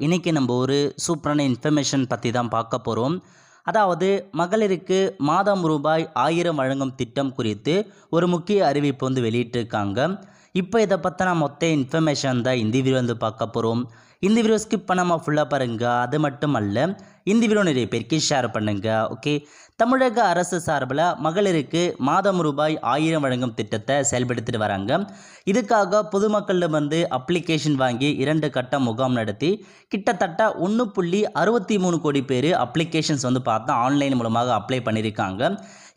இன்றைக்கி நம்ம ஒரு சூப்பரான இன்ஃபர்மேஷன் பற்றி தான் பார்க்க போகிறோம் அதாவது மகளிருக்கு மாதம் ரூபாய் ஆயிரம் வழங்கும் திட்டம் குறித்து ஒரு முக்கிய அறிவிப்பு வந்து வெளியிட்டிருக்காங்க. இப்போ இதை பற்றின மொத்த இன்ஃபர்மேஷன் தான் இந்த வீடியோ வந்து பார்க்க போகிறோம் இந்த வீடியோ ஸ்கிப் பண்ணாமல் ஃபுல்லாக பாருங்கள் அது மட்டும் அல்ல இந்த வீடியோ நிறைய பேருக்கு ஷேர் பண்ணுங்கள் ஓகே தமிழக அரசு சார்பில் மகளிருக்கு மாதம் ரூபாய் ஆயிரம் வழங்கும் திட்டத்தை செயல்படுத்திட்டு வராங்க. இதுக்காக பொதுமக்களிடமிருந்து அப்ளிகேஷன் வாங்கி இரண்டு கட்ட முகாம் நடத்தி கிட்டத்தட்ட ஒன்று புள்ளி அறுபத்தி மூணு கோடி பேர் அப்ளிகேஷன்ஸ் வந்து பார்த்தா ஆன்லைன் மூலமாக அப்ளை பண்ணியிருக்காங்க.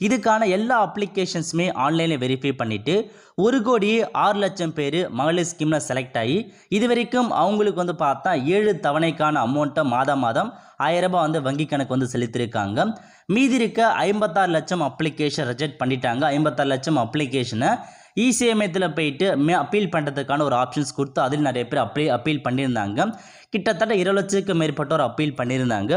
இதுக்கான எல்லா அப்ளிகேஷன்ஸுமே ஆன்லைனில் வெரிஃபை பண்ணிவிட்டு ஒரு கோடி ஆறு லட்சம் பேர் மகளிர் ஸ்கீமில் செலக்ட் ஆகி இது வரைக்கும் அவங்களுக்கு வந்து பார்த்தா ஏழு தவணைக்கான அமௌண்ட்டை மாதம் மாதம் ஆயிரரூபா வந்து வங்கி கணக்கு வந்து செலுத்தியிருக்காங்க. மீதி இருக்க ஐம்பத்தாறு லட்சம் அப்ளிகேஷன் ரிஜெக்ட் பண்ணிட்டாங்க. ஐம்பத்தாறு லட்சம் அப்ளிகேஷனை இசிஎம்ஐத்தில் போயிட்டு மே அப்பீல் பண்ணுறதுக்கான ஒரு ஆப்ஷன்ஸ் கொடுத்து அதில் நிறைய பேர் அப்ளை அப்பீல் பண்ணியிருந்தாங்க. கிட்டத்தட்ட இருபது லட்சத்துக்கு மேற்பட்டோர் அப்பீல் பண்ணியிருந்தாங்க.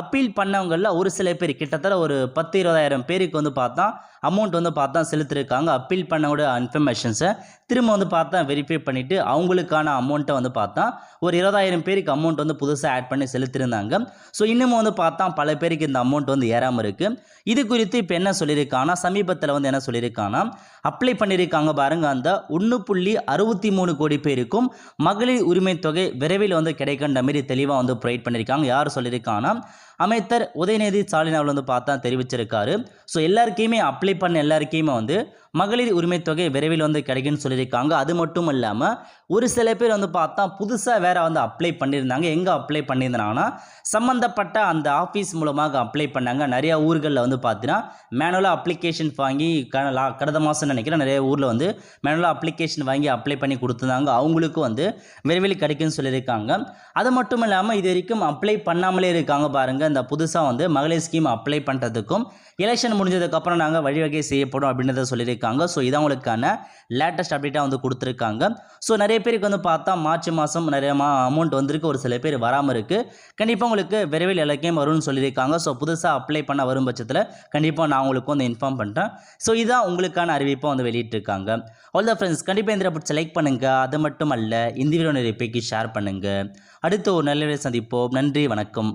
அப்பீல் பண்ணவங்களில் ஒரு சில பேர் கிட்டத்தட்ட ஒரு பத்து இருபதாயிரம் பேருக்கு வந்து பார்த்தா அமௌண்ட் வந்து பார்த்தா செலுத்திருக்காங்க. அப்பீல் பண்ணக்கூடிய இன்ஃபர்மேஷன்ஸை திரும்ப வந்து பார்த்தா வெரிஃபை பண்ணிவிட்டு அவங்களுக்கான அமௌண்ட்டை வந்து பார்த்தா ஒரு இருபதாயிரம் பேருக்கு அமௌண்ட் வந்து புதுசாக ஆட் பண்ணி செலுத்திருந்தாங்க ஸோ இன்னமும் வந்து பார்த்தா பல பேருக்கு இந்த அமௌண்ட் வந்து ஏறாமல் இருக்குது இது குறித்து இப்போ என்ன சொல்லியிருக்காங்கன்னா சமீபத்தில் வந்து என்ன சொல்லியிருக்காங்கன்னா அப்ளை பண்ணியிருக்காங்க பாருங்க. அந்த ஒன்று புள்ளி அறுபத்தி மூணு கோடி பேருக்கும் மகளிர் உரிமை தொகை விரைவில் வந்து கிடைக்கின்ற மாரி தெளிவாக வந்து ப்ரொவைட் பண்ணியிருக்காங்க. யார் சொல்லியிருக்காங்கன்னா அமைச்சர் உதயநிதி ஸ்டாலின் அவர் வந்து பார்த்தா தெரிவிச்சிருக்காரு. ஸோ எல்லாருக்கையுமே அப்ளை பண்ண எல்லாருக்கையுமே வந்து மகளிர் உரிமை தொகை விரைவில் வந்து கிடைக்குன்னு சொல்லியிருக்காங்க. அது மட்டும் இல்லாமல் ஒரு சில பேர் வந்து பார்த்தா புதுசாக வேற வந்து அப்ளை பண்ணியிருந்தாங்க. எங்கே அப்ளை பண்ணியிருந்தாங்கன்னா சம்மந்தப்பட்ட அந்த ஆஃபீஸ் மூலமாக அப்ளை பண்ணாங்க. நிறைய ஊர்களில் வந்து பார்த்தீங்கன்னா மேனுவலாக அப்ளிகேஷன் வாங்கி கடந்த மாதம் நினைக்கிறேன் நிறைய ஊரில் வந்து மேனுவலாக அப்ளிகேஷன் வாங்கி அப்ளை பண்ணி கொடுத்துருந்தாங்க. அவங்களுக்கும் வந்து விரைவில் கிடைக்குன்னு சொல்லியிருக்காங்க. அது மட்டும் இல்லாமல் இது வரைக்கும் அப்ளை பண்ணாமலே இருக்காங்க பாருங்கள் இந்த புதுசாக வந்து மகளிர் ஸ்கீம் அப்ளை பண்ணுறதுக்கும் எலெக்ஷன் முடிஞ்சதுக்கப்புறம் நாங்கள் வழிவகை செய்யப்படும் அப்படின்றத சொல்லியிருக்காங்க. ஸோ இதான் அவங்களுக்கான லேட்டஸ்ட் அப்டேட்டாக வந்து கொடுத்துருக்காங்க. ஸோ நிறைய பேருக்கு வந்து பார்த்தா மார்ச் மாதம் நிறைய மா அமௌண்ட் வந்திருக்கு. ஒரு சில பேர் வராமல் இருக்குது கண்டிப்பாக உங்களுக்கு விரைவில் எல்லாத்தையும் வரும்னு சொல்லியிருக்காங்க. ஸோ புதுசாக அப்ளை பண்ண வரும் பட்சத்தில் கண்டிப்பாக நான் உங்களுக்கு வந்து இன்ஃபார்ம் பண்ணுறேன் ஸோ இதான் உங்களுக்கான அறிவிப்பை வந்து வெளியிட்டிருக்காங்க. ஆல் த ஃப்ரெண்ட்ஸ் கண்டிப்பாக இந்த பிடிச்சி லைக் பண்ணுங்கள் அது மட்டும் அல்ல இந்த வீடியோ நிறைய பேருக்கு ஷேர் பண்ணுங்கள் அடுத்து ஒரு நல்ல சந்திப்போம். நன்றி வணக்கம்.